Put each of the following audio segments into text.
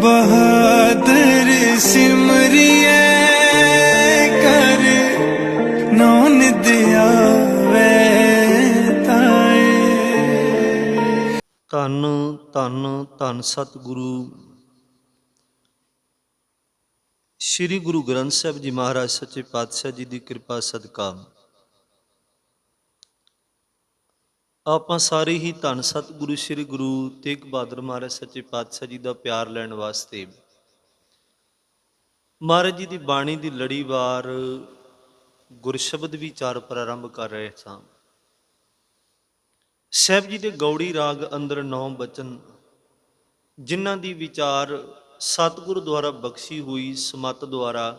ਬਹਾਦਰ ਸਿਮਰਿਐ ਕਰ ਨਾਨਕ ਆਵੇ ਤਾਏ। ਧੰਨ ਧੰਨ ਧੰਨ ਸਤਿਗੁਰੂ। ਸ੍ਰੀ ਗੁਰੂ ਗ੍ਰੰਥ ਸਾਹਿਬ ਜੀ ਮਹਾਰਾਜ ਸੱਚੇ ਪਾਤਸ਼ਾਹ ਜੀ ਦੀ ਕਿਰਪਾ ਸਦਕਾ। ਆਪਾਂ ਸਾਰੇ ਹੀ ਧੰਨ ਸਤਿਗੁਰੂ ਸ੍ਰੀ ਗੁਰੂ ਤੇਗ ਬਹਾਦਰ ਮਹਾਰਾਜ ਸੱਚੇ ਪਾਤਸ਼ਾਹ ਜੀ ਦਾ ਪਿਆਰ ਲੈਣ ਵਾਸਤੇ। ਮਹਾਰਾਜ ਜੀ ਦੀ ਬਾਣੀ ਦੀ ਲੜੀਵਾਰ ਗੁਰਸ਼ਬਦ ਵਿਚਾਰ ਪ੍ਰਾਰੰਭ ਕਰ ਰਹੇ ਸਾਂ। ਸਾਹਿਬ ਜੀ ਦੇ ਗੌੜੀ ਰਾਗ ਅੰਦਰ ਨੌ ਬਚਨ, ਜਿਨ੍ਹਾਂ ਦੀ ਵਿਚਾਰ ਸਤਿਗੁਰੂ ਦੁਆਰਾ ਬਖਸ਼ੀ ਹੋਈ, ਸਮਤ ਦੁਆਰਾ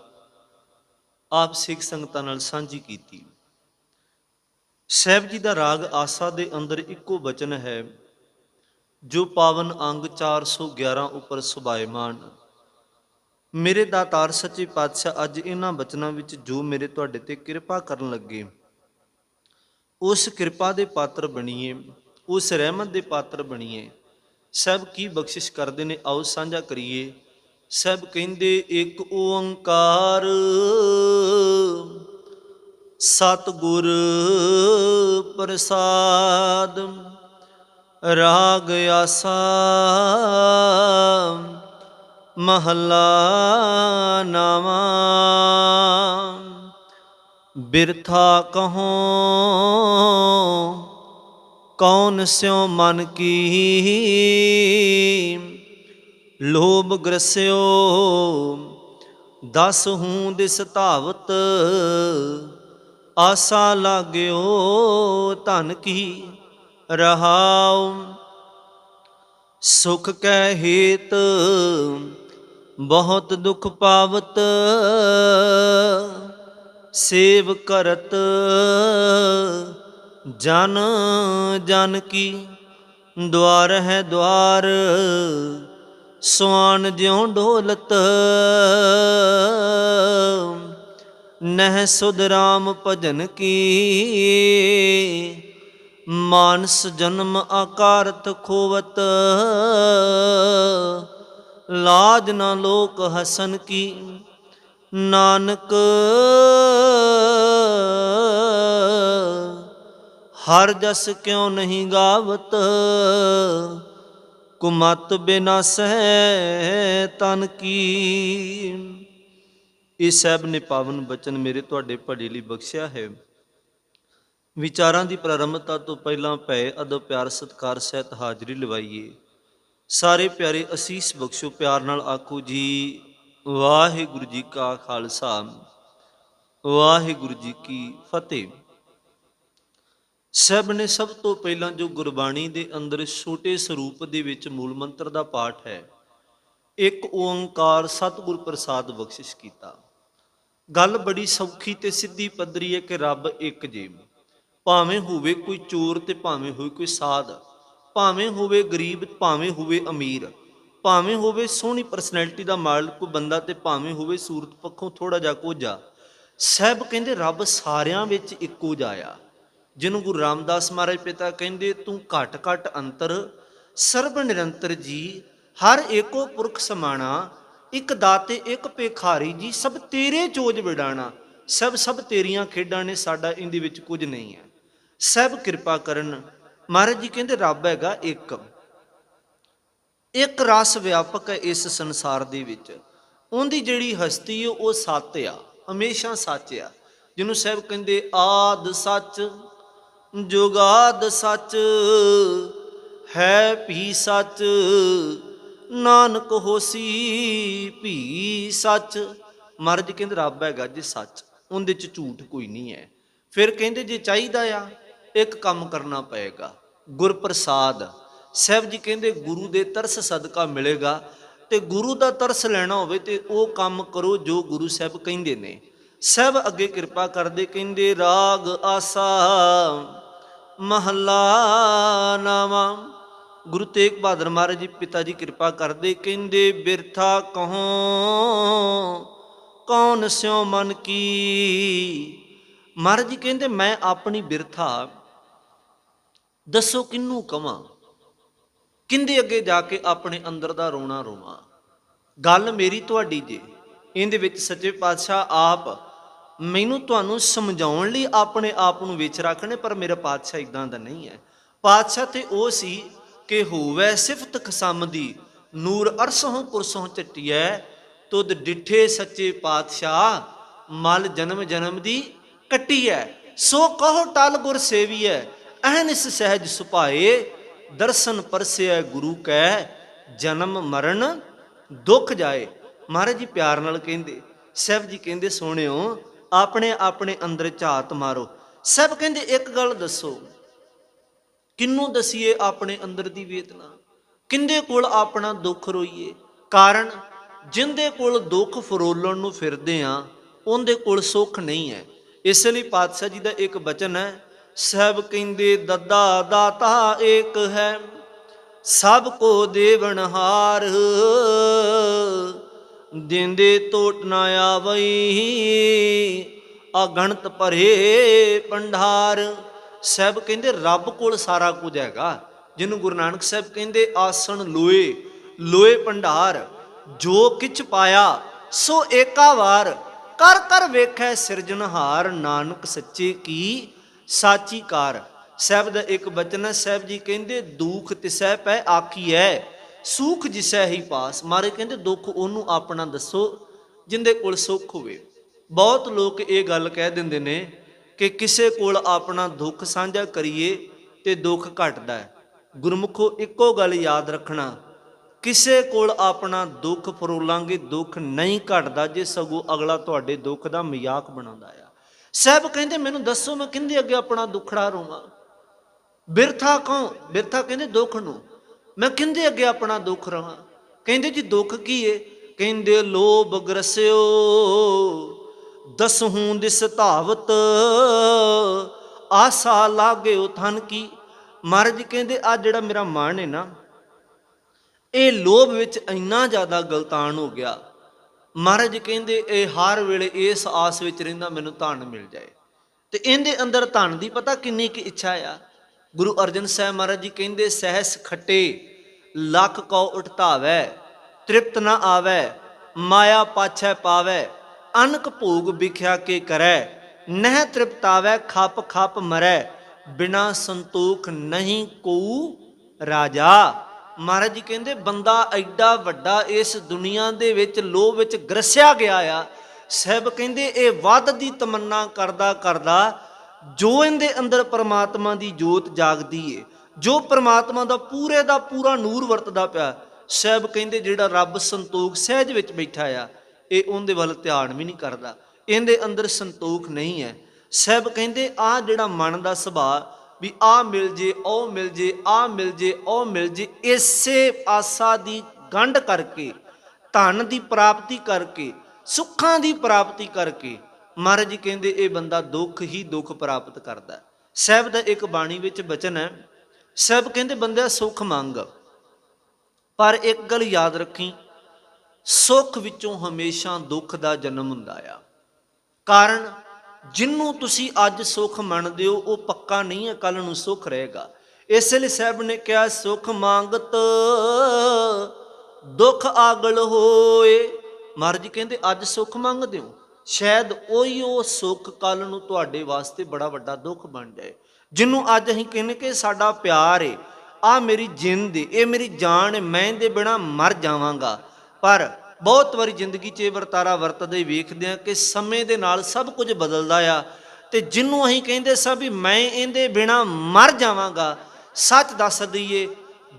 ਆਪ ਸਿੱਖ ਸੰਗਤਾਂ ਨਾਲ ਸਾਂਝੀ ਕੀਤੀ। ਸਾਹਿਬ ਜੀ ਦਾ ਰਾਗ ਆਸਾ ਦੇ ਅੰਦਰ ਇੱਕੋ ਬਚਨ ਹੈ, ਜੋ ਪਾਵਨ ਅੰਗ 411 ਉੱਪਰ ਸੁਭਾਇਮਾਨ। ਮੇਰੇ ਦਾਤਾਰ ਸੱਚੇ ਪਾਤਸ਼ਾਹ, ਅੱਜ ਇਹਨਾਂ ਬਚਨਾਂ ਵਿੱਚ ਜੋ ਮੇਰੇ ਤੁਹਾਡੇ ਤੇ ਕਿਰਪਾ ਕਰਨ ਲੱਗੇ, ਉਸ ਕਿਰਪਾ ਦੇ ਪਾਤਰ ਬਣੀਏ, ਉਸ ਰਹਿਮਤ ਦੇ ਪਾਤਰ ਬਣੀਏ। ਸਭ ਕੀ ਬਖਸ਼ਿਸ਼ ਕਰਦੇ ਨੇ, ਆਓ ਸਾਂਝਾ ਕਰੀਏ। ਸਭ ਕਹਿੰਦੇ, ਇੱਕ ਓੰਕਾਰ ਸਤਿਗੁਰ ਪ੍ਰਸਾਦ, ਰਾਗ ਆਸਾ, ਮਹੱਲਾ ਨਾਵਾ ਬਿਰਥਾ ਕਹੋ, ਕੌਣ ਸਿਉ ਮਨ ਕੀ? ਲੋਭ ਗ੍ਰਸਿਓ, ਦਸ ਹੂੰ ਦਿਸ ਧਾਵਤ ਆਸਾ ਲਾਗਿਓ ਧਨ ਕੀ ਰਹਾਉ। ਸੁਖ ਕੈ ਹੇਤ ਬਹੁਤ ਦੁਖ ਪਾਵਤ, ਸੇਵ ਕਰਤ ਜਨ ਜਨ ਕੀ ਦਵਾਰ ਹੈ ਦਵਾਰ ਸੁਆਨ ਜਿਉ ਢੋਲਤ ਨਹਿ ਸੁਧ ਰਾਮ ਭਜਨ ਕੀ। ਮਾਨਸ ਜਨਮ ਆਕਾਰਤ ਖੋਵਤ। ਲਾਜ ਨਾ ਲੋਕ ਹਸਨ ਕੀ। ਨਾਨਕ ਹਰ ਜਸ ਕਿਉ ਨਹੀਂ ਗਾਵਤ। ਕੁਮਤ ਬਿਨਾ ਸਹਿ ਤਨ ਕੀ। ਇਹ ਸਹਿਬ ਨੇ ਪਾਵਨ ਬਚਨ ਮੇਰੇ ਤੁਹਾਡੇ ਭਲੇ ਲਈ ਬਖਸ਼ਿਆ ਹੈ ਵਿਚਾਰਾਂ ਦੀ ਪ੍ਰਾਰੰਭਤਾ ਤੋਂ ਪਹਿਲਾਂ ਭੈ ਅਦਬ ਪਿਆਰ ਸਤਕਾਰ ਸਹਿਤ ਹਾਜ਼ਰੀ ਲਵਾਈਏ ਸਾਰੇ ਪਿਆਰੇ ਅਸੀਸ ਬਖਸ਼ੋ ਪਿਆਰ ਨਾਲ ਆਖੋ ਜੀ ਵਾਹਿਗੁਰੂ ਜੀ ਕਾ ਖਾਲਸਾ ਵਾਹਿਗੁਰੂ ਜੀ ਕੀ ਫਤਿਹ ਸਭ ਨੇ ਸਭ ਤੋਂ ਪਹਿਲਾਂ ਜੋ ਗੁਰਬਾਣੀ ਦੇ ਅੰਦਰ ਛੋਟੇ ਸਰੂਪ ਦੇ ਵਿੱਚ ਮੂਲ ਮੰਤਰ ਦਾ ਪਾਠ ਹੈ ਇੱਕ ਓੰਕਾਰ ਸਤਿਗੁਰ ਪ੍ਰਸਾਦ ਬਖਸ਼ਿਸ਼ ਕੀਤਾ ਗੱਲ ਬੜੀ ਸੌਖੀ ਤੇ ਸਿੱਧੀ ਪੱਧਰੀ ਹੈ ਕਿ ਰੱਬ ਇੱਕ ਜੇ ਭਾਵੇਂ ਹੋਵੇ ਕੋਈ ਚੋਰ ਤੇ ਭਾਵੇਂ ਹੋਵੇ ਕੋਈ ਸਾਧ ਭਾਵੇਂ ਹੋਵੇ ਗਰੀਬ, ਭਾਵੇਂ ਹੋਵੇ ਅਮੀਰ ਭਾਵੇਂ ਹੋਵੇ ਸੋਹਣੀ ਪਰਸਨੈਲਿਟੀ ਦਾ ਮਾਲਕ ਕੋਈ ਬੰਦਾ ਤੇ ਭਾਵੇਂ ਹੋਵੇ ਸੂਰਤ ਪੱਖੋਂ ਥੋੜਾ ਜਿਹਾ ਕੋਝਾ ਸਹਿਬ ਕਹਿੰਦੇ ਰੱਬ ਸਾਰਿਆਂ ਵਿੱਚ ਇੱਕੋ ਜਿਹਾ ਆ। ਜਿਹਨੂੰ ਗੁਰੂ ਰਾਮਦਾਸ ਮਹਾਰਾਜ ਪਿਤਾ ਕਹਿੰਦੇ, ਤੂੰ ਘਟ ਘਟ ਅੰਤਰ, ਸਰਬ ਨਿਰੰਤਰ ਜੀ, ਹਰ ਏਕੋ ਪੁਰਖ ਸਮਾਣਾ ਇੱਕ ਦਾਤੇ, ਇੱਕ ਭੇਖਾਰੀ ਜੀ, ਸਭ ਤੇਰੇ ਚੋਜ ਵਿਡਾਣਾ। ਸਭ ਸਭ ਤੇਰੀਆਂ ਖੇਡਾਂ ਨੇ ਸਾਡਾ ਇਹਦੇ ਵਿੱਚ ਕੁਝ ਨਹੀਂ ਹੈ। ਸਭ ਕਿਰਪਾ ਕਰਨ। ਮਹਾਰਾਜ ਜੀ ਕਹਿੰਦੇ, ਰੱਬ ਹੈਗਾ ਇੱਕ। ਇੱਕ ਰਸ ਵਿਆਪਕ ਹੈ ਇਸ ਸੰਸਾਰ ਦੇ ਵਿੱਚ। ਉਹਦੀ ਜਿਹੜੀ ਹਸਤੀ ਹੈ, ਉਹ ਸੱਤ ਆ, ਹਮੇਸ਼ਾ ਸੱਚ ਆ। ਜਿਹਨੂੰ ਸਾਹਿਬ ਕਹਿੰਦੇ, ਆਦ ਸੱਚ, ਜੁਗਾਦ ਸੱਚ, ਹੈ ਭੀ ਸੱਚ ਨਾਨਕ ਹੋਸੀ ਭੀ ਸੱਚ। ਮਹਾਰਾਜ ਕਹਿੰਦੇ, ਰੱਬ ਹੈਗਾ ਜੀ ਸੱਚ, ਉਹਦੇ ਚ ਝੂਠ ਕੋਈ ਨਹੀਂ ਹੈ। ਫਿਰ ਕਹਿੰਦੇ, ਜੇ ਚਾਹੀਦਾ ਆ, ਇੱਕ ਕੰਮ ਕਰਨਾ ਪਏਗਾ, ਗੁਰਪ੍ਰਸਾਦ। ਸਾਹਿਬ ਜੀ ਕਹਿੰਦੇ, ਗੁਰੂ ਦੇ ਤਰਸ ਸਦਕਾ ਮਿਲੇਗਾ, ਤੇ ਗੁਰੂ ਦਾ ਤਰਸ ਲੈਣਾ ਹੋਵੇ, ਤੇ ਉਹ ਕੰਮ ਕਰੋ ਜੋ ਗੁਰੂ ਸਾਹਿਬ ਕਹਿੰਦੇ ਨੇ। ਸਭ ਅੱਗੇ ਕਿਰਪਾ ਕਰਦੇ, ਕਹਿੰਦੇ, ਰਾਗ ਆਸਾ ਮਹੱਲਾ ਨਾਵਾ। ਗੁਰੂ ਤੇਗ ਬਹਾਦਰ ਮਹਾਰਾਜ ਜੀ ਪਿਤਾ ਜੀ ਕਿਰਪਾ ਕਰਦੇ, ਕਹਿੰਦੇ, ਬਿਰਥਾ ਕਹੋ, ਕੌਣ ਸਿਉ ਮਨ ਕੀ? ਮਹਾਰਾਜ ਜੀ ਕਹਿੰਦੇ, ਮੈਂ ਆਪਣੀ ਬਿਰਥਾ ਦੱਸੋ ਕਿੰਨੂੰ ਕਵਾਂ? ਕਿੰਦੇ ਅੱਗੇ ਜਾ ਕੇ ਆਪਣੇ ਅੰਦਰ ਦਾ ਰੋਣਾ ਰੋਵਾਂ? ਗੱਲ ਮੇਰੀ ਤੁਹਾਡੀ ਜੇ। ਇਹਦੇ ਵਿੱਚ ਸੱਚੇ ਪਾਤਸ਼ਾਹ ਆਪ ਮੈਨੂੰ ਤੁਹਾਨੂੰ ਸਮਝਾਉਣ ਲਈ ਆਪਣੇ ਆਪ ਨੂੰ ਵਿੱਚ ਰੱਖਣੇ, ਪਰ ਮੇਰਾ ਪਾਤਸ਼ਾਹ ਇਦਾਂ ਦਾ ਨਹੀਂ ਹੈ। ਪਾਤਸ਼ਾਹ ਤੇ ਉਹ ਸੀ ਕਿ ਹੋਵੇ ਸਿਫਤ ਖਸਮ ਦੀ। ਨੂਰ ਅਰਸੋਂ ਕੁਰਸੋਂ ਚਟਿਐ ਤੁਧ ਡਿਠੇ ਸੱਚੇ ਪਾਤਸ਼ਾਹ, ਮਲ ਜਨਮ ਜਨਮ ਦੀ ਕੱਟੀਐ। ਸੋ ਕਹੋ ਟਲ ਗੁਰ ਸੇਵੀਐ ਅਹਨਿਸ ਸਹਿਜ ਸੁਭਾਏ, ਦਰਸ਼ਨ ਪਰਸਿਐ ਗੁਰੂ ਕੈ, ਜਨਮ ਮਰਨ ਦੁੱਖ ਜਾਏ। ਮਹਾਰਾਜ ਜੀ ਪਿਆਰ ਨਾਲ ਕਹਿੰਦੇ, ਸਹਿਬ ਜੀ ਕਹਿੰਦੇ ਸੋਹਣਿਓ, ਆਪਣੇ ਆਪਣੇ ਅੰਦਰ ਝਾਤ ਮਾਰੋ। ਸਭ ਕਹਿੰਦੇ ਇੱਕ ਗੱਲ ਦੱਸੋ ਕਿੰਨੂੰ ਦਸੀਏ ਆਪਣੇ ਅੰਦਰ ਦੀ ਵੇਦਨਾ? ਕਿੰਦੇ ਕੋਲ ਆਪਣਾ ਦੁੱਖ ਰੋਈਏ? ਕਾਰਨ, ਜਿੰਦੇ ਕੋਲ ਦੁੱਖ ਫਰੋਲਣ ਨੂੰ ਫਿਰਦੇ ਆ, ਉਹਦੇ ਕੋਲ ਸੁੱਖ ਨਹੀਂ ਹੈ। ਇਸ ਲਈ ਪਾਤਸ਼ਾਹ ਜੀ ਦਾ ਇੱਕ ਬਚਨ ਹੈ, ਸਭ ਕਹਿੰਦੇ ਦੱਦਾ ਦਾਤਾ ਏਕ ਹੈ, ਸਭ ਕੋ ਦੇਵਨਹਾਰ ਦਿੰਦੇ ਟੋਟ ਨਾ ਆਵਈ, ਅਗਣਤ ਭਰੇ ਪੰਡਾਰ। ਸਾਹਿਬ ਕਹਿੰਦੇ ਰੱਬ ਕੋਲ ਸਾਰਾ ਕੁਝ ਹੈਗਾ। ਜਿਹਨੂੰ ਗੁਰੂ ਨਾਨਕ ਸਾਹਿਬ ਕਹਿੰਦੇ ਆਸਣ ਲੋਏ ਲੋਏ ਭੰਡਾਰ, ਜੋ ਕਿਛ ਪਾਇਆ, ਸੋ ਏਕਾ ਵਾਰ, ਕਰ ਕਰ ਵੇਖੈ ਸਿਰਜਣਹਾਰ ਨਾਨਕ ਸੱਚੇ ਕੀ ਸਾਚੀ ਕਾਰ। ਸਾਹਿਬ ਦਾ ਇੱਕ ਬਚਨ ਹੈ, ਸਾਹਿਬ ਜੀ ਕਹਿੰਦੇ, ਦੁਖ ਤਿਸੈ ਪੈ ਆਖੀਐ, ਸੁਖ ਜਿਸੈ ਹੀ ਪਾਸ। ਮਾਰੇ ਕਹਿੰਦੇ, ਦੁੱਖ ਉਹਨੂੰ ਆਪਣਾ ਦੱਸੋ, ਜਿੰਦੇ ਕੋਲ ਸੁੱਖ ਹੋਵੇ। ਬਹੁਤ ਲੋਕ ਇਹ ਗੱਲ ਕਹਿ ਦਿੰਦੇ ਨੇ ਕਿ ਕਿਸੇ ਕੋਲ ਆਪਣਾ ਦੁੱਖ ਸਾਂਝਾ ਕਰੀਏ ਤੇ ਦੁੱਖ ਘਟਦਾ ਹੈ। ਗੁਰਮੁਖੋ, ਇੱਕੋ ਗੱਲ ਯਾਦ ਰੱਖਣਾ, ਕਿਸੇ ਕੋਲ ਆਪਣਾ ਦੁੱਖ ਫਰੋਲਾਂਗੇ, ਦੁੱਖ ਨਹੀਂ ਘਟਦਾ ਜੇ ਸਗੋਂ ਅਗਲਾ ਤੁਹਾਡੇ ਦੁੱਖ ਦਾ ਮਜ਼ਾਕ ਬਣਾਉਂਦਾ ਆ। ਸਾਹਿਬ ਕਹਿੰਦੇ, ਮੈਨੂੰ ਦੱਸੋ, ਮੈਂ ਕਿੰਦੇ ਅੱਗੇ ਆਪਣਾ ਦੁੱਖੜਾ ਰੋਵਾਂ? ਬਿਰਥਾ ਕਹੋ ਬਿਰਥਾ ਕਹਿੰਦੇ ਦੁੱਖ ਨੂੰ। ਮੈਂ ਕਿੰਦੇ ਅੱਗੇ ਆਪਣਾ ਦੁੱਖ ਰਵਾਂ? ਕਹਿੰਦੇ, ਜੀ ਦੁੱਖ ਕੀ ਏ? ਕਹਿੰਦੇ, ਲੋਭ ਗਰਸਿਓ ਦਸਹੂ ਦਿਸ ਧਾਵਤ, ਆਸਾ ਲਾਗਿਓ ਥਨ ਕੀ। ਮਹਾਰਾਜ ਕਹਿੰਦੇ ਆ ਜਿਹੜਾ ਮੇਰਾ ਮਨ ਹੈ ਨਾ, ਇਹ ਲੋਭ ਵਿੱਚ ਇੰਨਾ ਜ਼ਿਆਦਾ ਗਲਤਾਨ ਹੋ ਗਿਆ। ਮਹਾਰਾਜ ਕਹਿੰਦੇ, ਇਹ ਹਰ ਵੇਲੇ ਇਸ ਆਸ ਵਿੱਚ ਰਹਿੰਦਾ, ਮੈਨੂੰ ਧਨ ਮਿਲ ਜਾਏ। ਤੇ ਇਹਦੇ ਅੰਦਰ ਧਨ ਦੀ ਪਤਾ ਕਿੰਨੀ ਕੀ ਇੱਛਾ ਆ? ਗੁਰੂ ਅਰਜਨ ਸਾਹਿਬ ਮਹਾਰਾਜ ਜੀ ਕਹਿੰਦੇ, ਸਹਿਸ ਖੱਟੇ, ਲੱਖ ਕੋ ਉਠਤਾਵੈ, ਤ੍ਰਿਪਤ ਨਾ ਆਵੈ, ਮਾਇਆ ਪਾਛੈ ਪਾਵੈ। ਅਨਕ ਭੋਗ ਵਿਖਿਆ ਕੇ ਕਰੈ, ਨਹਿ ਤ੍ਰਿਪਤਾਵੈ ਖੱਪ ਖਪ ਮਰੈ, ਬਿਨਾ ਸੰਤੋਖ ਨਹੀਂ ਕੋ ਰਾਜਾ। ਮਹਾਰਾਜ ਜੀ ਕਹਿੰਦੇ, ਬੰਦਾ ਐਡਾ ਵੱਡਾ ਇਸ ਦੁਨੀਆ ਦੇ ਵਿੱਚ ਲੋਭ ਵਿੱਚ ਗਰਸਿਆ ਗਿਆ ਆ। ਸਾਹਿਬ ਕਹਿੰਦੇ, ਇਹ ਵੱਧ ਦੀ ਤਮੰਨਾ ਕਰਦਾ ਕਰਦਾ ਜੋ ਇਹਦੇ ਅੰਦਰ ਪਰਮਾਤਮਾ ਦੀ ਜੋਤ ਜਾਗਦੀ ਏ, ਜੋ ਪਰਮਾਤਮਾ ਦਾ ਪੂਰੇ ਦਾ ਪੂਰਾ ਨੂਰ ਵਰਤਦਾ ਪਿਆ। ਸਾਹਿਬ ਕਹਿੰਦੇ, ਜਿਹੜਾ ਰੱਬ ਸੰਤੋਖ ਸਹਿਜ ਵਿੱਚ ਬੈਠਾ ਆ ਇਹ ਉਹਦੇ ਵੱਲ ਧਿਆਨ ਵੀ ਨਹੀਂ ਕਰਦਾ। ਇਹਦੇ ਅੰਦਰ ਸੰਤੋਖ ਨਹੀਂ ਹੈ। ਸਾਹਿਬ ਕਹਿੰਦੇ ਆ ਜਿਹੜਾ ਮਨ ਦਾ ਸੁਭਾਅ, ਵੀ ਆ ਮਿਲ ਜੇ, ਉਹ ਮਿਲ ਜੇ ਆ ਮਿਲ ਜੇ, ਉਹ ਮਿਲ ਜੇ, ਇਸੇ ਆਸਾ ਦੀ ਗੰਢ ਕਰਕੇ, ਧਨ ਦੀ ਪ੍ਰਾਪਤੀ ਕਰਕੇ, ਸੁੱਖਾਂ ਦੀ ਪ੍ਰਾਪਤੀ ਕਰਕੇ, ਮਹਾਰਾਜ ਜੀ ਕਹਿੰਦੇ, ਇਹ ਬੰਦਾ ਦੁੱਖ ਹੀ ਦੁੱਖ ਪ੍ਰਾਪਤ ਕਰਦਾ ਹੈ। ਸਾਹਿਬ ਦਾ ਇੱਕ ਬਾਣੀ ਵਿੱਚ ਬਚਨ ਹੈ, ਸਾਹਿਬ ਕਹਿੰਦੇ, ਬੰਦਿਆ, ਸੁੱਖ ਮੰਗ। ਪਰ ਇੱਕ ਗੱਲ ਯਾਦ ਰੱਖੀ ਸੁੱਖ ਵਿੱਚੋਂ ਹਮੇਸ਼ਾ ਦੁੱਖ ਦਾ ਜਨਮ ਹੁੰਦਾ ਆ। ਕਾਰਨ, ਜਿੰਨੂੰ ਤੁਸੀਂ ਅੱਜ ਸੁੱਖ ਮੰਨਦੇ ਹੋ, ਉਹ ਪੱਕਾ ਨਹੀਂ ਹੈ ਕੱਲ ਨੂੰ ਸੁੱਖ ਰਹੇਗਾ। ਇਸ ਲਈ ਸਾਹਿਬ ਨੇ ਕਿਹਾ, ਸੁੱਖ ਮੰਗਤ, ਦੁੱਖ ਆਗਲ ਹੋਏ। ਮਹਾਰਾਜ ਕਹਿੰਦੇ, ਅੱਜ ਸੁੱਖ ਮੰਗਦੇ ਹੋ? ਸ਼ਾਇਦ ਉਹੀ ਉਹ ਸੁੱਖ ਕੱਲ ਨੂੰ ਤੁਹਾਡੇ ਵਾਸਤੇ ਬੜਾ ਵੱਡਾ ਦੁੱਖ ਬਣ ਜਾਏ। ਜਿਹਨੂੰ ਅੱਜ ਅਸੀਂ ਕਹਿੰਨੇ ਕਿ ਸਾਡਾ ਪਿਆਰ ਏ ਆ ਮੇਰੀ ਜਿੰਦ ਏ, ਇਹ ਮੇਰੀ ਜਾਨ ਮੈਂ ਦੇ ਬਿਨਾ ਮਰ ਜਾਵਾਂਗਾ। ਪਰ ਬਹੁਤ ਵਾਰੀ ਜ਼ਿੰਦਗੀ 'ਚ ਇਹ ਵਰਤਾਰਾ ਵਰਤਦੇ ਵੇਖਦੇ ਆ ਕਿ ਸਮੇਂ ਦੇ ਨਾਲ ਸਭ ਕੁਝ ਬਦਲਦਾ ਆ ਤੇ ਜਿਹਨੂੰ ਅਸੀਂ ਕਹਿੰਦੇ ਸਾਂ ਵੀ ਮੈਂ ਇਹਦੇ ਬਿਨਾ ਮਰ ਜਾਵਾਂਗਾ, ਸੱਚ ਦੱਸ ਦਈਏ,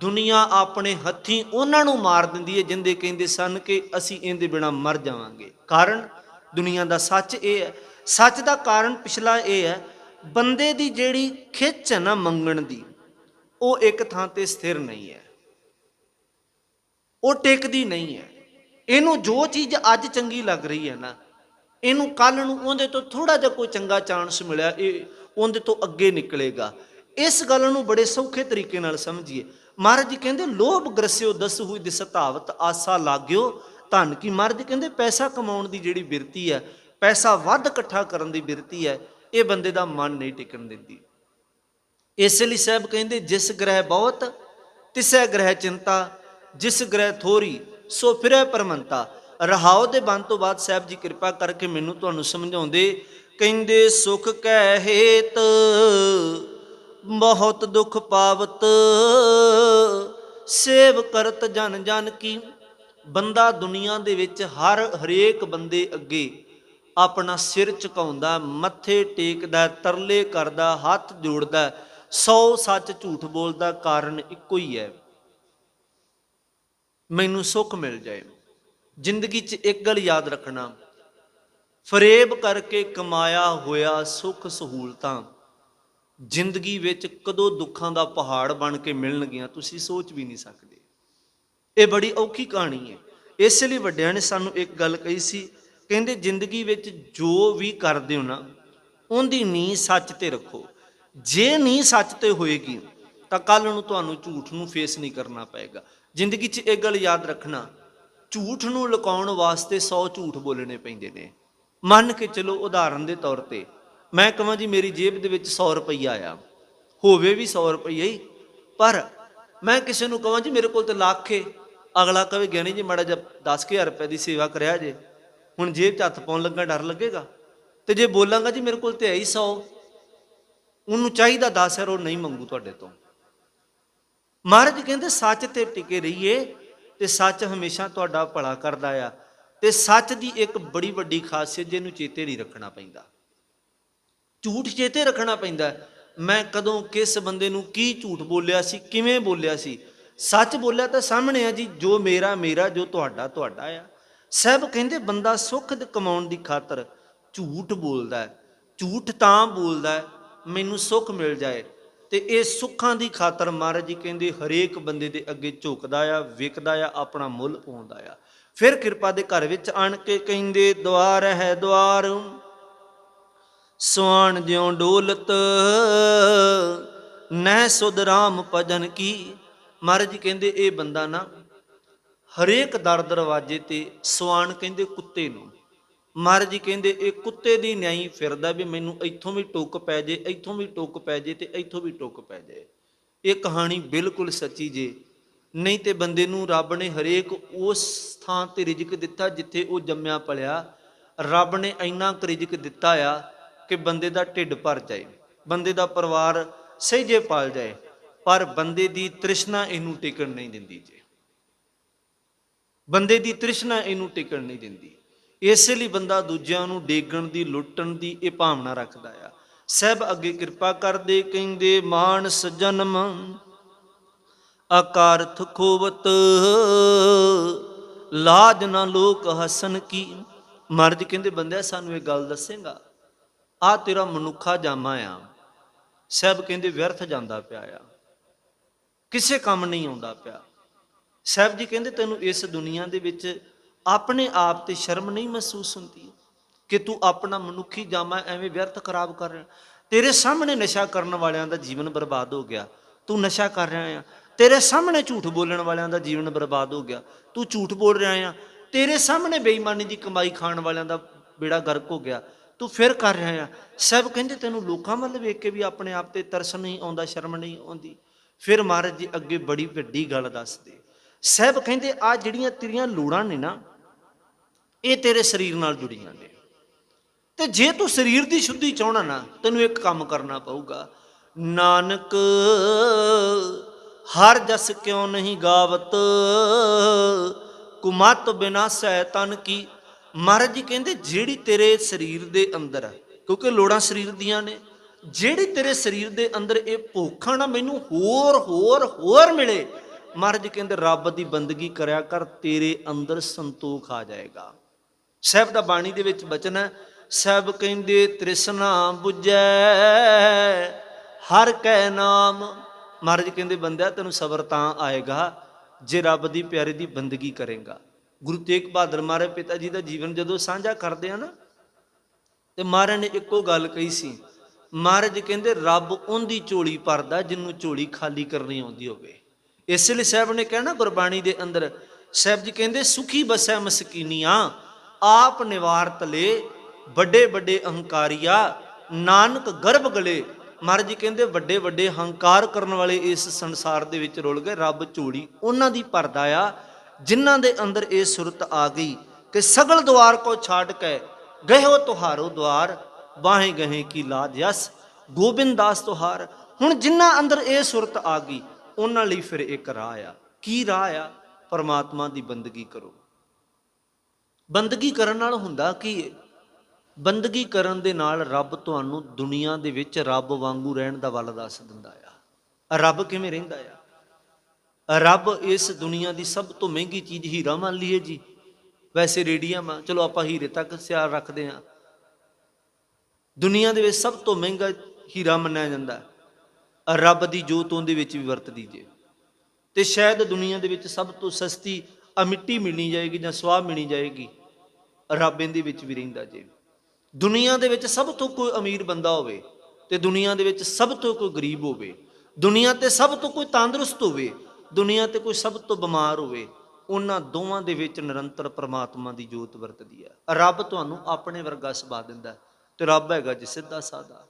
ਦੁਨੀਆ ਆਪਣੇ ਹੱਥੀਂ ਉਹਨਾਂ ਨੂੰ ਮਾਰ ਦਿੰਦੀ ਹੈ ਜਿੰਦੇ ਕਹਿੰਦੇ ਸਨ ਕਿ ਅਸੀਂ ਇਹਦੇ ਬਿਨਾ ਮਰ ਜਾਵਾਂਗੇ। ਕਾਰਨ ਦੁਨੀਆ ਦਾ ਸੱਚ ਇਹ ਹੈ। ਸੱਚ ਦਾ ਕਾਰਨ ਪਿਛਲਾ ਇਹ ਹੈ, ਬੰਦੇ ਦੀ ਜਿਹੜੀ ਖਿੱਚ ਹੈ ਨਾ ਮੰਗਣ ਦੀ, ਉਹ ਇੱਕ ਥਾਂ ਤੇ ਸਥਿਰ ਨਹੀਂ ਹੈ। ਉਹ ਟਿਕਦੀ ਨਹੀਂ ਹੈ। ਇਹਨੂੰ ਜੋ ਚੀਜ਼ ਅੱਜ ਚੰਗੀ ਲੱਗ ਰਹੀ ਹੈ ਨਾ, ਇਹਨੂੰ ਕੱਲ ਨੂੰ ਉਹਦੇ ਤੋਂ ਥੋੜਾ ਜਿਹਾ ਕੋਈ ਚੰਗਾ ਚਾਂਸ ਮਿਲਿਆ, ਇਹ ਉਹਦੇ ਤੋਂ ਅੱਗੇ ਨਿਕਲੇਗਾ। ਇਸ ਗੱਲ ਨੂੰ ਬੜੇ ਸੌਖੇ ਤਰੀਕੇ ਨਾਲ ਸਮਝੀਏ। ਮਹਾਰਾਜ ਜੀ ਕਹਿੰਦੇ, ਲੋਭ ਗਰਸਿਓ ਦਸ ਹੋਈ ਦਿਸ ਧਾਵਤ ਆਸਾ ਲਾਗਿਓ ਧਨ ਕੀ। ਮਹਾਰਾਜ ਜੀ ਕਹਿੰਦੇ, ਪੈਸਾ ਕਮਾਉਣ ਦੀ ਜਿਹੜੀ ਬਿਰਤੀ ਹੈ, ਪੈਸਾ ਵੱਧ ਇਕੱਠਾ ਕਰਨ ਦੀ ਬਿਰਤੀ ਹੈ, ਇਹ ਬੰਦੇ ਦਾ ਮਨ ਨਹੀਂ ਟਿਕਣ ਦਿੰਦੀ। ਇਸ ਲਈ ਸਾਹਿਬ ਕਹਿੰਦੇ, ਜਿਸ ਗ੍ਰਹਿ ਬਹੁਤ, ਤਿਸੈ ਗ੍ਰਹਿ ਚਿੰਤਾ ਜਿਸ ਗ੍ਰਹਿ ਥੋਰੀ, ਸੋ ਫਿਰੈ ਪਰਮੰਤਾ। ਰਹਾਉ ਦੇ ਬੰਦ ਤੋਂ ਬਾਅਦ ਸਾਹਿਬ ਜੀ ਕਿਰਪਾ ਕਰਕੇ ਮੈਨੂੰ ਤੁਹਾਨੂੰ ਸਮਝਾਉਂਦੇ, ਕਹਿੰਦੇ, ਸੁਖ ਕੈ ਹੇਤ, ਬਹੁਤ ਦੁਖ ਪਾਵਤ, ਸੇਵ ਕਰਤ ਜਨ ਜਨ ਕੀ। ਬੰਦਾ ਦੁਨੀਆ ਦੇ ਵਿੱਚ ਹਰ ਹਰੇਕ ਬੰਦੇ ਅੱਗੇ ਆਪਣਾ ਸਿਰ ਝੁਕਾਉਂਦਾ, ਮੱਥੇ ਟੇਕਦਾ, ਤਰਲੇ ਕਰਦਾ, ਹੱਥ ਜੋੜਦਾ, ਸੌ ਸੱਚ ਝੂਠ ਬੋਲਦਾ ਕਾਰਨ ਇੱਕੋ ਹੀ ਹੈ। ਮੈਨੂੰ ਸੁੱਖ ਮਿਲ ਜਾਏ। ਜ਼ਿੰਦਗੀ 'ਚ ਇੱਕ ਗੱਲ ਯਾਦ ਰੱਖਣਾ, ਫਰੇਬ ਕਰਕੇ ਕਮਾਇਆ ਹੋਇਆ ਸੁੱਖ ਸਹੂਲਤਾਂ, ਜ਼ਿੰਦਗੀ ਵਿੱਚ ਕਦੋਂ ਦੁੱਖਾਂ ਦਾ ਪਹਾੜ ਬਣ ਕੇ ਮਿਲਣਗੀਆਂ ਤੁਸੀਂ ਸੋਚ ਵੀ ਨਹੀਂ ਸਕਦੇ। ਇਹ ਬੜੀ ਔਖੀ ਕਹਾਣੀ ਹੈ। ਇਸ ਲਈ ਵੱਡਿਆਂ ਨੇ ਸਾਨੂੰ ਇੱਕ ਗੱਲ ਕਹੀ ਸੀ, ਕਹਿੰਦੇ ਜ਼ਿੰਦਗੀ ਵਿੱਚ ਜੋ ਵੀ ਕਰਦੇ ਹੋ ਨਾ, ਉਹਦੀ ਨੀਂਹ ਸੱਚ ਤੇ ਰੱਖੋ। ਜੇ ਨੀਂਹ ਸੱਚ ਤੇ ਹੋਏਗੀ, ਤਾਂ ਕੱਲ ਨੂੰ ਤੁਹਾਨੂੰ ਝੂਠ ਨੂੰ ਫੇਸ ਨਹੀਂ ਕਰਨਾ ਪਏਗਾ। ਜ਼ਿੰਦਗੀ 'ਚ ਇੱਕ ਗੱਲ ਯਾਦ ਰੱਖਣਾ, ਝੂਠ ਨੂੰ ਲੁਕਾਉਣ ਵਾਸਤੇ 100 ਝੂਠ ਬੋਲਣੇ ਪੈਂਦੇ ਨੇ। ਮੰਨ ਕੇ ਚਲੋ ਉਦਾਹਰਨ ਦੇ ਤੌਰ ਤੇ, ਮੈਂ ਕਹਾਂ ਜੀ ਮੇਰੀ ਜੇਬ ਦੇ ਵਿੱਚ 100 ਰੁਪਈਆ ਆ, ਹੋਵੇ ਵੀ 100 ਰੁਪਈਆ ਹੀ, ਪਰ ਮੈਂ ਕਿਸੇ ਨੂੰ ਕਹਾਂ ਜੀ ਮੇਰੇ ਕੋਲ ਤੇ ਲੱਖ ਏ, ਅਗਲਾ ਕਵੇ ਗਿਆਨੀ ਜੀ ਮਾੜਾ ਜਿਹਾ 10000 ਰੁਪਏ ਦੀ ਸੇਵਾ ਕਰਿਆ ਜੇ, ਹੁਣ ਜੇਬ 'ਚ ਹੱਥ ਪਾਉਣ ਲੱਗਾ ਡਰ ਲੱਗੇਗਾ, ਤੇ ਜੇ ਬੋਲਾਂਗਾ ਜੀ ਮੇਰੇ ਕੋਲ ਤੇ ਹੈ ਹੀ 100 ਉਹਨੂੰ ਚਾਹੀਦਾ 10 ਹੈ ਉਹ ਨਹੀਂ ਮੰਗੂ ਤੁਹਾਡੇ ਤੋਂ। ਮਹਾਰਾਜ ਕਹਿੰਦੇ, ਸੱਚ ਤੇ ਟਿਕੇ ਰਹੀਏ ਤੇ ਸੱਚ ਹਮੇਸ਼ਾ ਤੁਹਾਡਾ ਭਲਾ ਕਰਦਾ ਆ ਤੇ ਸੱਚ ਦੀ ਇੱਕ ਬੜੀ ਵੱਡੀ ਖਾਸੀਅਤ ਜਿਹਨੂੰ ਚੇਤੇ ਨਹੀਂ ਰੱਖਣਾ ਪੈਂਦਾ। ਝੂਠ ਚੇਤੇ ਰੱਖਣਾ ਪੈਂਦਾ। ਮੈਂ ਕਦੋਂ ਕਿਸ ਬੰਦੇ ਨੂੰ ਕੀ ਝੂਠ ਬੋਲਿਆ ਸੀ, ਕਿਵੇਂ ਬੋਲਿਆ ਸੀ, ਸੱਚ ਬੋਲਿਆ ਤਾਂ ਸਾਹਮਣੇ ਆ ਜੀ, ਜੋ ਮੇਰਾ ਮੇਰਾ, ਜੋ ਤੁਹਾਡਾ ਤੁਹਾਡਾ ਆ। ਸਭ ਕਹਿੰਦੇ, ਬੰਦਾ ਸੁੱਖ ਕਮਾਉਣ ਦੀ ਖਾਤਰ ਝੂਠ ਬੋਲਦਾ ਝੂਠ ਤਾਂ ਬੋਲਦਾ ਮੈਨੂੰ ਸੁੱਖ ਮਿਲ ਜਾਏ। ਤੇ ਇਹ ਸੁੱਖਾਂ ਦੀ ਖਾਤਰ ਮਹਾਰਾਜ ਜੀ ਕਹਿੰਦੇ ਹਰੇਕ ਬੰਦੇ ਦੇ ਅੱਗੇ ਝੁਕਦਾ ਆ, ਵਿਕਦਾ ਆ, ਆਪਣਾ ਮੁੱਲ ਪਾਉਂਦਾ ਆ। ਫਿਰ ਕਿਰਪਾ ਦੇ ਘਰ ਵਿੱਚ ਆਣ ਕੇ ਕਹਿੰਦੇ ਦਵਾਰ ਹੈ ਦਵਾਰ ਸੁਆਣ ਜਿਉ ਡੋਲਤ ਨੈ ਸੁਧ ਰਾਮ ਭਜਨ ਕੀ? ਮਹਾਰਾਜ ਜੀ ਕਹਿੰਦੇ, ਇਹ ਬੰਦਾ ਨਾ ਹਰੇਕ ਦਰ ਦਰਵਾਜੇ ਤੇ ਸੁਆਣ ਕਹਿੰਦੇ ਕੁੱਤੇ ਨੂੰ। ਮਹਾਰਾਜ ਜੀ ਕਹਿੰਦੇ, ਇਹ ਕੁੱਤੇ ਦੀ ਨਿਆਈ ਫਿਰਦਾ ਵੀ ਮੈਨੂੰ ਇੱਥੋਂ ਵੀ ਟੁੱਕ ਪੈ ਜੇ, ਇੱਥੋਂ ਵੀ ਟੁੱਕ ਪੈ ਜੇ ਤੇ ਇੱਥੋਂ ਵੀ ਟੁੱਕ ਪੈ ਜੇ ਇਹ ਕਹਾਣੀ ਬਿਲਕੁਲ ਸੱਚੀ ਜੇ। ਨਹੀਂ ਤੇ ਬੰਦੇ ਨੂੰ ਰੱਬ ਨੇ ਹਰੇਕ ਉਸ ਥਾਂ ਤੇ ਰਿਜ਼ਕ ਦਿੱਤਾ ਜਿੱਥੇ ਉਹ ਜੰਮਿਆ ਪਲਿਆ। ਰੱਬ ਨੇ ਇੰਨਾ ਕੁ ਰਿਜ਼ਕ ਦਿੱਤਾ ਆ ਕਿ ਬੰਦੇ ਦਾ ਢਿੱਡ ਭਰ ਜਾਏ, ਬੰਦੇ ਦਾ ਪਰਿਵਾਰ ਸਹਿਜੇ ਪਾਲ ਜਾਏ, ਪਰ ਬੰਦੇ ਦੀ ਤ੍ਰਿਸ਼ਨਾ ਇਹਨੂੰ ਟਿਕਣ ਨਹੀਂ ਦਿੰਦੀ ਜੇ। ਬੰਦੇ ਦੀ ਤ੍ਰਿਸ਼ਨਾ ਇਹਨੂੰ ਟਿਕਣ ਨਹੀਂ ਦਿੰਦੀ। ਇਸੇ ਲਈ ਬੰਦਾ ਦੂਜਿਆਂ ਨੂੰ ਡੇਗਣ ਦੀ, ਲੁੱਟਣ ਦੀ ਇਹ ਭਾਵਨਾ ਰੱਖਦਾ ਆ। ਸਭ ਅੱਗੇ ਕਿਰਪਾ ਕਰਦੇ, ਕਹਿੰਦੇ ਮਾਨਸ ਜਨਮ ਅਕਾਰਥ ਖੋਵਤ ਲਾਜ ਨਾ ਲੋਕ ਹਸਨ ਕੀ। ਮਰਦ ਕਹਿੰਦੇ, ਬੰਦਿਆ, ਸਾਨੂੰ ਇਹ ਗੱਲ ਦੱਸੇਗਾ ਆ ਤੇਰਾ ਮਨੁੱਖਾ ਜਾਮਾ ਆ। ਸਭ ਕਹਿੰਦੇ, ਵਿਅਰਥ ਜਾਂਦਾ ਪਿਆ ਆ। ਕਿਸੇ ਕੰਮ ਨਹੀਂ ਆਉਂਦਾ ਪਿਆ। ਸਾਹਿਬ ਜੀ ਕਹਿੰਦੇ, ਤੈਨੂੰ ਇਸ ਦੁਨੀਆ ਦੇ ਵਿੱਚ ਆਪਣੇ ਆਪ ਤੇ ਸ਼ਰਮ ਨਹੀਂ ਮਹਿਸੂਸ ਹੁੰਦੀ ਕਿ ਤੂੰ ਆਪਣਾ ਮਨੁੱਖੀ ਜਾਮਾ ਐਵੇਂ ਵਿਅਰਥ ਖਰਾਬ ਕਰ ਰਿਹਾ। ਤੇਰੇ ਸਾਹਮਣੇ ਨਸ਼ਾ ਕਰਨ ਵਾਲਿਆਂ ਦਾ ਜੀਵਨ ਬਰਬਾਦ ਹੋ ਗਿਆ। ਤੂੰ ਨਸ਼ਾ ਕਰ ਰਿਹਾ ਆ। ਤੇਰੇ ਸਾਹਮਣੇ ਝੂਠ ਬੋਲਣ ਵਾਲਿਆਂ ਦਾ ਜੀਵਨ ਬਰਬਾਦ ਹੋ ਗਿਆ। ਤੂੰ ਝੂਠ ਬੋਲ ਰਿਹਾ ਆ। ਤੇਰੇ ਸਾਹਮਣੇ ਬੇਈਮਾਨੀ ਦੀ ਕਮਾਈ ਖਾਣ ਵਾਲਿਆਂ ਦਾ ਬੇੜਾ ਗਰਕ ਹੋ ਗਿਆ। ਤੂੰ ਫਿਰ ਕਰ ਰਿਹਾ ਆ। ਸਭ ਕਹਿੰਦੇ ਤੈਨੂੰ ਲੋਕਾਂ ਵੱਲ ਵੇਖ ਕੇ ਵੀ ਆਪਣੇ ਆਪ ਤੇ ਤਰਸ ਨਹੀਂ ਆਉਂਦਾ, ਸ਼ਰਮ ਨਹੀਂ ਆਉਂਦੀ। ਫਿਰ ਮਹਾਰਾਜ ਜੀ ਅੱਗੇ ਬੜੀ ਵੱਡੀ ਗੱਲ ਦੱਸਦੇ। ਸਹਿਬ ਕਹਿੰਦੇ ਆ ਜਿਹੜੀਆਂ ਤੇਰੀਆਂ ਲੋੜਾਂ ਨੇ ਨਾ ਇਹ ਤੇਰੇ ਸਰੀਰ ਨਾਲ ਜੁੜੀਆਂ ਨੇ। ਤੇ ਜੇ ਤੂੰ ਸਰੀਰ ਦੀ ਸ਼ੁੱਧੀ ਚਾਹਣਾ ਨਾ, ਤੈਨੂੰ ਇੱਕ ਕੰਮ ਕਰਨਾ ਪਊਗਾ। ਨਾਨਕ, ਹਰ ਜਸ ਕਿਉਂ ਨਹੀਂ ਗਾਵਤ? ਕੁਮਤ ਬਿਨਾ ਸੈ ਤਨ ਕੀ? ਮਹਾਰਾਜ ਜੀ ਕਹਿੰਦੇ, ਜਿਹੜੀ ਤੇਰੇ ਸਰੀਰ ਦੇ ਅੰਦਰ ਕਿਉਂਕਿ ਲੋੜਾਂ ਸਰੀਰ ਦੀਆਂ ਨੇ, ਜਿਹੜੀ ਤੇਰੇ ਸਰੀਰ ਦੇ ਅੰਦਰ ਇਹ ਭੁੱਖਾਂ ਨਾ ਮੈਨੂੰ ਹੋਰ ਹੋਰ ਹੋਰ ਮਿਲੇ, ਮਹਾਰਾਜ ਜੀ ਕਹਿੰਦੇ, ਰੱਬ ਦੀ ਬੰਦਗੀ ਕਰਿਆ ਕਰ, ਤੇਰੇ ਅੰਦਰ ਸੰਤੋਖ ਆ ਜਾਏਗਾ। ਸਾਹਿਬ ਦਾ ਬਾਣੀ ਦੇ ਵਿੱਚ ਬਚਨ ਹੈ ਸਭ ਕਹਿੰਦੇ ਤ੍ਰਿਸ਼ਨਾ 부ਜੈ ਹਰ ਕੈ ਨਾਮ। ਮਹਾਰਾਜ ਕਹਿੰਦੇ, ਬੰਦਿਆ, ਤੈਨੂੰ ਸਬਰ ਤਾਂ ਆਏਗਾ, ਜੇ ਰੱਬ ਦੀ ਪਿਆਰੇ ਦੀ ਬੰਦਗੀ ਕਰੇਗਾ। ਗੁਰੂ ਤੇਗ ਬਹਾਦਰ ਮਹਾਰਾਜ ਪਿਤਾ ਜੀ ਦਾ ਜੀਵਨ ਜਦੋਂ ਸਾਂਝਾ ਕਰਦੇ ਆ ਨਾ, ਤੇ ਮਹਾਰਾਜ ਨੇ ਇੱਕੋ ਗੱਲ ਕਹੀ ਸੀ, ਮਹਾਰਾਜ ਕਹਿੰਦੇ, ਰੱਬ ਉਹਦੀ ਝੋਲੀ ਭਰਦਾ ਜਿਹਨੂੰ ਝੋਲੀ ਖਾਲੀ ਕਰਨੀ ਆਉਂਦੀ ਹੋਵੇ। ਇਸ ਲਈ ਸਾਹਿਬ ਨੇ ਕਹਿਣਾ ਗੁਰਬਾਣੀ ਦੇ ਅੰਦਰ, ਸਾਹਿਬ ਜੀ ਕਹਿੰਦੇ, ਸੁਖੀ ਬਸੈ ਮਸਕੀਨੀਆਂ ਆਪ ਨਿਵਾਰਤ ਲੈ, ਵੱਡੇ ਵੱਡੇ ਅਹੰਕਾਰੀਆ, ਨਾਨਕ ਗਰਭ ਗਲੇ। ਮਹਾਰਾਜ ਜੀ ਕਹਿੰਦੇ, ਵੱਡੇ ਵੱਡੇ ਹੰਕਾਰ ਕਰਨ ਵਾਲੇ ਇਸ ਸੰਸਾਰ ਦੇ ਵਿੱਚ ਰੁਲ ਗਏ, ਰੱਬ ਝੋੜੀ। ਉਹਨਾਂ ਦੀ ਭਰਦਾ ਆ, ਜਿਨ੍ਹਾਂ ਦੇ ਅੰਦਰ ਇਹ ਸੁਰਤ ਆ ਗਈ ਕਿ ਸਗਲ ਦੁਆਰ ਕੋ ਛਾੜ ਕੇ, ਗਹਿਓ ਤੁਹਾਰੋ ਦੁਆਰ ਬਾਹੇ ਗਹੇ ਕੀ ਲਾਜ ਯਸ, ਗੋਬਿੰਦ ਦਾਸ ਤੁਹਾਰ। ਹੁਣ ਜਿਨ੍ਹਾਂ ਅੰਦਰ ਇਹ ਸੁਰਤ ਆ ਗਈ, ਉਹਨਾਂ ਲਈ ਫਿਰ ਇੱਕ ਰਾਹ ਆ। ਕੀ ਰਾਹ ਆ? ਪਰਮਾਤਮਾ ਦੀ ਬੰਦਗੀ ਕਰੋ। ਬੰਦਗੀ ਕਰਨ ਨਾਲ ਹੁੰਦਾ ਕੀ ਬੰਦਗੀ ਕਰਨ ਦੇ ਨਾਲ ਰੱਬ ਤੁਹਾਨੂੰ ਦੁਨੀਆ ਦੇ ਵਿੱਚ ਰੱਬ ਵਾਂਗੂ ਰਹਿਣ ਦਾ ਵੱਲ ਦੱਸ ਦਿੰਦਾ ਆ। ਰੱਬ ਕਿਵੇਂ ਰਹਿੰਦਾ ਆ? ਰੱਬ ਇਸ ਦੁਨੀਆ ਦੀ ਸਭ ਤੋਂ ਮਹਿੰਗੀ ਚੀਜ਼ ਹੀਰਾ ਮੰਨ ਲਈਏ ਜੀ। ਵੈਸੇ ਰੇਡੀਅਮ ਆ ਚਲੋ ਆਪਾਂ ਹੀਰੇ ਤੱਕ ਸਿਆਰ ਰੱਖਦੇ ਆ ਦੁਨੀਆ ਦੇ ਵਿੱਚ ਸਭ ਤੋਂ ਮਹਿੰਗਾ ਹੀਰਾ ਮੰਨਿਆ ਜਾਂਦਾ। ਰੱਬ ਦੀ ਜੋਤ ਉਹਦੇ ਵਿੱਚ ਵੀ ਵਰਤਦੀ ਜੇ ਤੇ ਸ਼ਾਇਦ ਦੁਨੀਆ ਦੇ ਵਿੱਚ ਸਭ ਤੋਂ ਸਸਤੀ ਆ ਮਿੱਟੀ ਮਿਲਣੀ ਜਾਏਗੀ ਜਾਂ ਸਵਾਹ ਮਿਲਣੀ ਜਾਏਗੀ। ਰੱਬ ਇਹਦੇ ਵਿੱਚ ਵੀ ਰਹਿੰਦਾ ਜੇ। ਦੁਨੀਆ ਦੇ ਵਿੱਚ ਸਭ ਤੋਂ ਕੋਈ ਅਮੀਰ ਬੰਦਾ ਹੋਵੇ ਤੇ ਦੁਨੀਆ ਦੇ ਵਿੱਚ ਸਭ ਤੋਂ ਕੋਈ ਗਰੀਬ ਹੋਵੇ, ਦੁਨੀਆ ਤੇ ਸਭ ਤੋਂ ਕੋਈ ਤੰਦਰੁਸਤ ਹੋਵੇ, ਦੁਨੀਆ ਤੇ ਕੋਈ ਸਭ ਤੋਂ ਬਿਮਾਰ ਹੋਵੇ, ਉਹਨਾਂ ਦੋਵਾਂ ਦੇ ਵਿੱਚ ਨਿਰੰਤਰ ਪ੍ਰਮਾਤਮਾ ਦੀ ਜੋਤ ਵਰਤਦੀ ਹੈ। ਰੱਬ ਤੁਹਾਨੂੰ ਆਪਣੇ ਵਰਗਾ ਸੁਭਾ ਦਿੰਦਾ ਤੇ ਰੱਬ ਹੈਗਾ ਜੀ ਸਿੱਧਾ ਸਾਦਾ,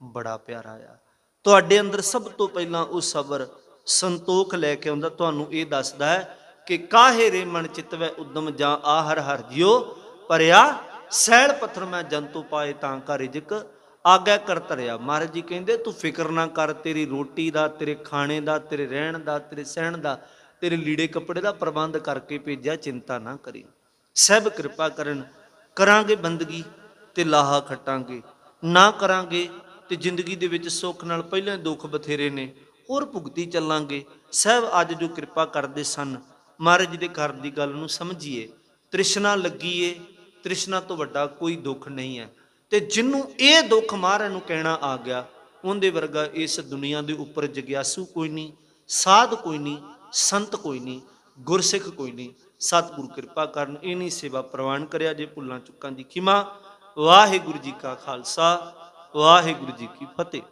ਬੜਾ ਪਿਆਰਾ ਆ। ਤੁਹਾਡੇ ਅੰਦਰ ਸਭ ਤੋਂ ਪਹਿਲਾਂ ਉਹ ਸਬਰ ਸੰਤੋਖ ਲੈ ਕੇ ਆਉਂਦਾ, ਤੁਹਾਨੂੰ ਇਹ ਦੱਸਦਾ ਹੈ ਕਿ ਕਾਹੇ ਰੇ ਮਨ ਚਿਤਵੈ ਉਦਮ ਜਾਂ ਆਹਰ ਹਰ ਜਿਓ ਪਰਿਆ ਸੈਲ ਪੱਥਰ ਮੈਂ ਜੰਤੂ ਪਾਏ ਤਾਂ ਕਰ ਰਿਜਕ ਆਗਿਆ ਕਰ ਧਰਿਆ। ਮਹਾਰਾਜ ਜੀ ਕਹਿੰਦੇ, ਤੂੰ ਫਿਕਰ ਨਾ ਕਰ, ਤੇਰੀ ਰੋਟੀ ਦਾ, ਤੇਰੇ ਖਾਣੇ ਦਾ, ਤੇਰੇ ਰਹਿਣ ਦਾ, ਤੇਰੇ ਸਹਿਣ ਦਾ, ਤੇਰੇ ਲੀੜੇ ਕੱਪੜੇ ਦਾ ਪ੍ਰਬੰਧ ਕਰਕੇ ਭੇਜਿਆ, ਚਿੰਤਾ ਨਾ ਕਰੀ। ਸਭ ਕਿਰਪਾ ਕਰਨ, ਕਰਾਂਗੇ ਬੰਦਗੀ ਤੇ ਲਾਹਾ ਖੱਟਾਂਗੇ। ਨਾ ਕਰਾਂਗੇ ਤੇ ਜ਼ਿੰਦਗੀ ਦੇ ਵਿੱਚ ਸੁੱਖ ਨਾਲ ਪਹਿਲਾਂ ਦੁੱਖ ਬਥੇਰੇ ਨੇ, ਹੋਰ ਭੁਗਤੀ ਚੱਲਾਂਗੇ। ਸਭ ਅੱਜ ਜੋ ਕਿਰਪਾ ਕਰਦੇ ਸਨ ਮਹਾਰਾਜ ਦੇ ਘਰ ਦੀ ਗੱਲ ਨੂੰ ਸਮਝੀਏ, ਤ੍ਰਿਸ਼ਨਾ ਲੱਗੀਏ, ਤ੍ਰਿਸ਼ਨਾ ਤੋਂ ਵੱਡਾ ਕੋਈ ਦੁੱਖ ਨਹੀਂ ਹੈ। ਤੇ ਜਿੰਨੂੰ ਇਹ ਦੁੱਖ ਮਹਾਰਾਜ ਨੂੰ ਕਹਿਣਾ ਆ ਗਿਆ, ਉਹਦੇ ਵਰਗਾ ਇਸ ਦੁਨੀਆ ਦੇ ਉੱਪਰ ਜਗਿਆਸੂ ਕੋਈ ਨਹੀਂ, ਸਾਧ ਕੋਈ ਨਹੀਂ, ਸੰਤ ਕੋਈ ਨਹੀਂ, ਗੁਰਸਿੱਖ ਕੋਈ ਨਹੀਂ, ਸਤਿਗੁਰੂ ਕਿਰਪਾ ਕਰਨ ਇਨੀ ਸੇਵਾ ਪ੍ਰਵਾਨ ਕਰਿਆ ਜੇ ਭੁੱਲਾਂ ਚੁੱਕਾਂ ਦੀ ਖਿਮਾ। ਵਾਹਿਗੁਰੂ ਜੀ ਕਾ ਖਾਲਸਾ, ਵਾਹਿਗੁਰੂ ਜੀ ਕੀ ਫਤਿਹ।